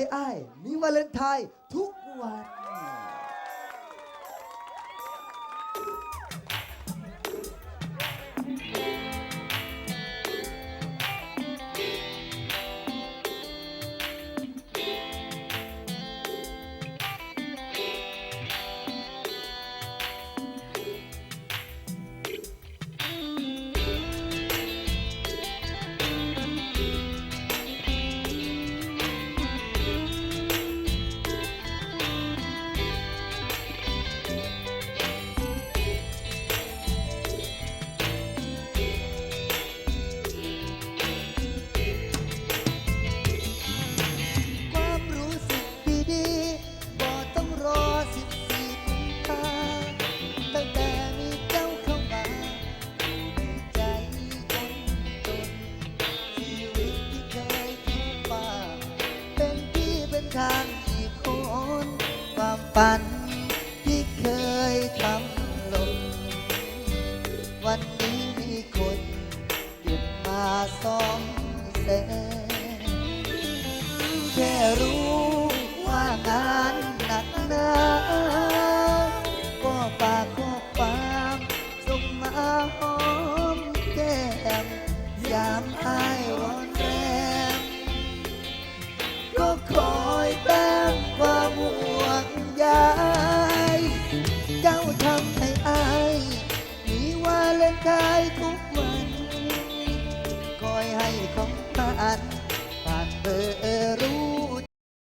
ให้อ้าย มีวาเลนไทน์ทุกวัน ข้างอีกคนความฝันที่เคยทำล่วันนี้มีคนเก็บมาสองแสนแค่รู้ว่างานหนักหนาก็ปากก็อความส่งมาหอมแก้มยามไอ